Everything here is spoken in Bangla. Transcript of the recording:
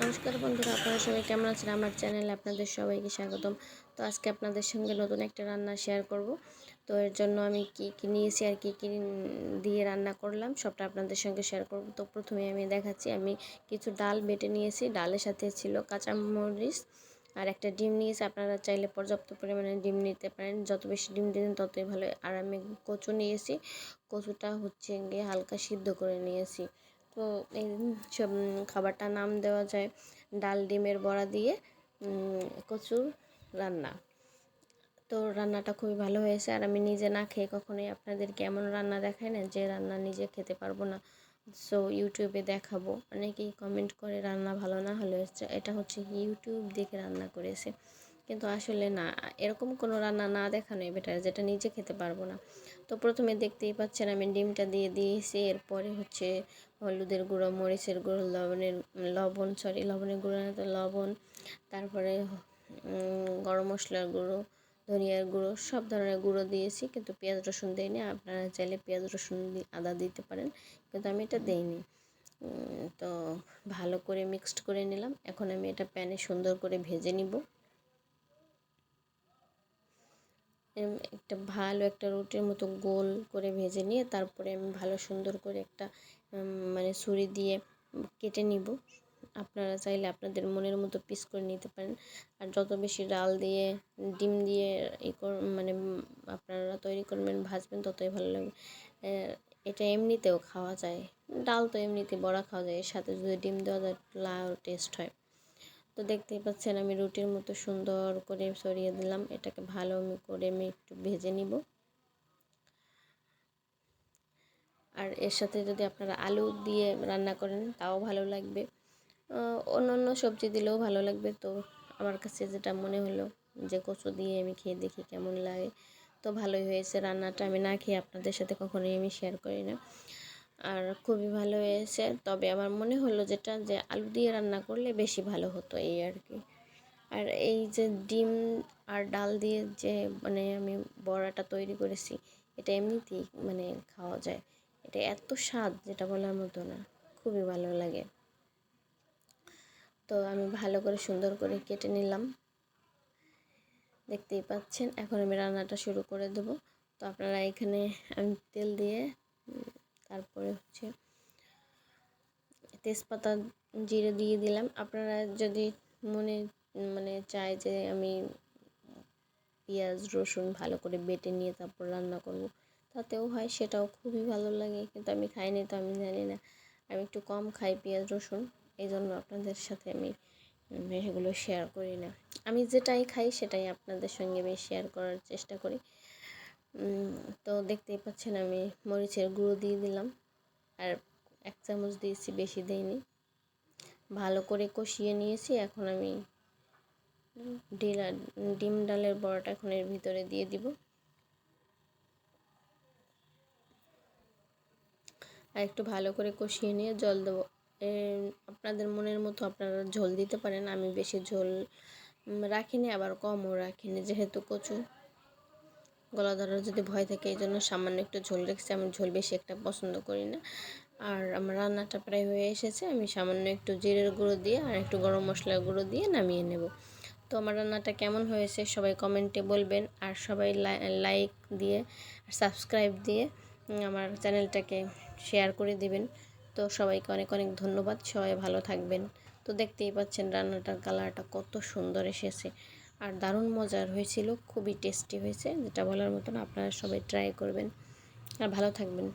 নমস্কার বন্ধুরা, আপনারা সবাই কেমন আছেন? আমার চ্যানেলে আপনাদের সবাইকে স্বাগতম। তো আজকে আপনাদের সঙ্গে নতুন একটা রান্না শেয়ার করব। তো এর জন্য আমি কি কি নিয়েছি আর কি কি দিয়ে রান্না করলাম, সবটা আপনাদের সঙ্গে শেয়ার করব। তো প্রথমে আমি দেখাচ্ছি, আমি কিছু ডাল বেটে নিয়েছি। ডালের সাথে ছিল কাঁচামরিচ আর একটা ডিম নিয়েছি। আপনারা চাইলে পর্যাপ্ত পরিমাণে ডিম নিতে পারেন। যত বেশি ডিম দিন ততই ভালো। আর আমি কচু নিয়েছি। কচুটা হচ্ছে গিয়ে হালকা সিদ্ধ করে নিয়েছি। তো এই সব খাবারটার নাম দেওয়া যায় ডাল, ডিমের বড়া দিয়ে কচুর রান্না। তো রান্নাটা খুবই ভালো হয়েছে আর আমি নিজে না খেয়ে কখনোই আপনাদেরকে এমন রান্না দেখাই না যে রান্না নিজে খেতে পারব না। সো ইউটিউবে দেখাবো। অনেকেই কমেন্ট করে রান্না ভালো না হলে এটা হচ্ছে ইউটিউব দেখে রান্না করেছে। কিন্তু আসলে না, এরকম কোনো রান্না না দেখানোই বেটার যেটা নিজে খেতে পারব না। তো প্রথমে দেখতেই পাচ্ছেন আমি ডিমটা দিয়ে দিয়েছি। এরপরে হচ্ছে হলুদের গুঁড়ো, মরিচের গুঁড়ো, লবণের, লবণ সরি লবণের গুঁড়ো না, তো লবণ, তারপরে গরম মশলার গুঁড়ো, ধনিয়ার গুঁড়ো, সব ধরনের গুঁড়ো দিয়েছি, কিন্তু পেঁয়াজ রসুন দিইনি। আপনারা চাইলে পেঁয়াজ রসুন আদা দিতে পারেন, কিন্তু আমি এটা দিইনি। তো ভালো করে মিক্সড করে নিলাম। এখন আমি এটা প্যানে সুন্দর করে ভেজে নিব। একটা ভালো একটা রুটির মতো গোল করে ভেজে নিয়ে তারপরে আমি ভালো সুন্দর করে একটা মানে ছুরি দিয়ে কেটে নিব। আপনারা চাইলে আপনাদের মনের মতো পিস করে নিতে পারেন। আর যত বেশি ডাল দিয়ে, ডিম দিয়ে ই মানে আপনারা তৈরি করবেন, ভাজবেন, ততই ভালো লাগবে। এটা এমনিতেও খাওয়া যায়। ডাল তো এমনিতে বড়া খাওয়া যায়, এর সাথে যদি ডিম দেওয়া যায়, লাউ টেস্ট হয়। তো দেখতেই পাচ্ছেন আমি রুটির মতো সুন্দর করে সরিয়ে দিলাম। এটাকে ভালো করে আমি একটু ভেজে নিব। আর এর সাথে যদি আপনারা আলু দিয়ে রান্না করেন তাও ভালো লাগবে। অন্য অন্য সবজি দিলেও ভালো লাগবে। তো আমার কাছে যেটা মনে হলো যে কচু দিয়ে আমি খেয়ে দেখি কেমন লাগে। তো ভালোই হয়েছে রান্নাটা। আমি না খেয়ে আপনাদের সাথে কখনোই আমি শেয়ার করি না। আর খুবই ভালো হয়েছে। তবে আমার মনে হলো যেটা যে আলু দিয়ে রান্না করলে বেশি ভালো হতো এই আর কি। আর এই যে ডিম আর ডাল দিয়ে যে মানে আমি বড়াটা তৈরি করেছি, এটা এমনিতেই মানে খাওয়া যায়। এটা এত স্বাদ যেটা বলার মতো না, খুবই ভালো লাগে। তো আমি ভালো করে সুন্দর করে কেটে নিলাম। দেখতেই পাচ্ছেন, এখন আমি রান্নাটা শুরু করে দেব। তো আপনারা এখানে আমি তেল দিয়ে তারপরে হচ্ছে তেজপাতা জিরে দিয়ে দিলাম। আপনারা যদি মনে মানে চায় যে আমি পেঁয়াজ, রসুন ভালো করে বেটে নিয়ে তারপর রান্না করব, তাতেও হয়, সেটাও খুবই ভালো লাগে। কিন্তু আমি খাইনি তো আমি জানি না। আমি একটু কম খাই পেঁয়াজ, রসুন এই জন্য আপনাদের সাথে আমি সেগুলো শেয়ার করি না। আমি যেটাই খাই সেটাই আপনাদের সঙ্গে আমি শেয়ার করার চেষ্টা করি। তো দেখতেই পাচ্ছেন আমি মরিচের গুঁড়ো দিয়ে দিলাম। আর এক চামচ দিয়েছি, বেশি দেয়নি ভালো করে কষিয়ে নিয়েছি। এখন আমি ডিলা, ডিম ডালের বড়াটা এখন এর ভিতরে দিয়ে দিব। আর একটু ভালো করে কষিয়ে নিয়ে জল দেবো। আপনাদের মনের মতো আপনারা ঝোল দিতে পারেন। আমি বেশি ঝোল রাখিনি, আবার কমও রাখিনি, যেহেতু কচু। গলা ধরার যদি ভয় থাকে, এই জন্য সামান্য একটু ঝোল রেখেছি। আমি ঝোল বেশি একটা পছন্দ করি না। আর আমার রান্নাটা প্রায় হয়ে এসেছে। আমি সামান্য একটু জিরের গুঁড়ো দিয়ে আর একটু গরম মশলার গুঁড়ো দিয়ে নামিয়ে নেব। তো আমার রান্নাটা কেমন হয়েছে সবাই কমেন্টে বলবেন। আর সবাই লাইক দিয়ে সাবস্ক্রাইব দিয়ে আমার চ্যানেলটাকে শেয়ার করে দিবেন। তো সবাইকে অনেক অনেক ধন্যবাদ। সবাই ভালো থাকবেন। তো দেখতেই পাচ্ছেন রান্নাটার কালারটা কত সুন্দর এসেছে। আর দারুণ মজার হয়েছিল, খুবই টেস্টি হয়েছে, যেটা বলার মতন আপনারা সবাই ট্রাই করবেন। আর ভালো থাকবেন।